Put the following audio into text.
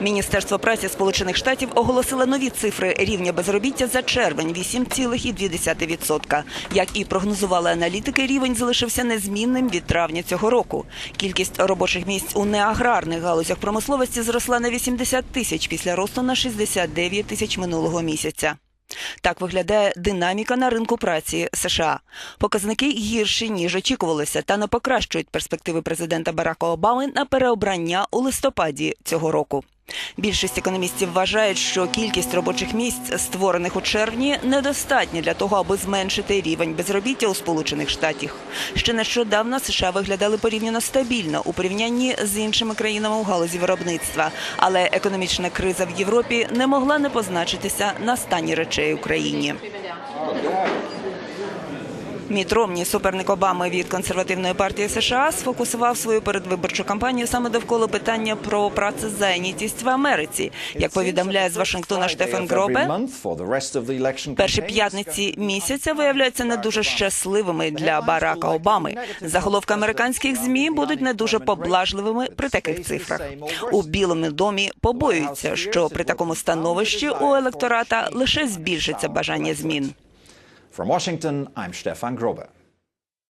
Міністерство праці Сполучених Штатів оголосило нові цифри рівня безробіття за червень 8,2%. Як і прогнозували аналітики, рівень залишився незмінним від травня цього року. Кількість робочих місць у неаграрних галузях промисловості зросла на 80 тисяч після росту на 69 тисяч минулого місяця. Так виглядає динаміка на ринку праці США. Показники гірші ніж очікувалося, та не покращують перспективи президента Барака Обами на переобрання у листопаді цього року. Більшість економістів вважають, що кількість робочих місць, створених у червні, недостатня для того, аби зменшити рівень безробіття у Сполучених Штатах. Ще нещодавно США виглядали порівняно стабільно у порівнянні з іншими країнами у галузі виробництва, але економічна криза в Європі не могла не позначитися на стані речей у країні. Міт Ромні, суперник Обами від консервативної партії США, сфокусував свою передвиборчу кампанію саме довкола питання про працезайнятість в Америці. Як повідомляє з Вашингтона Штефан Гробе, перші п'ятниці місяця виявляються не дуже щасливими для Барака Обами. Заголовки американських змі будуть не дуже поблажливими при таких цифрах. У Білому домі побоюються, що при такому становищі у електората лише збільшиться бажання змін. From Washington, I'm Stefan Grobe.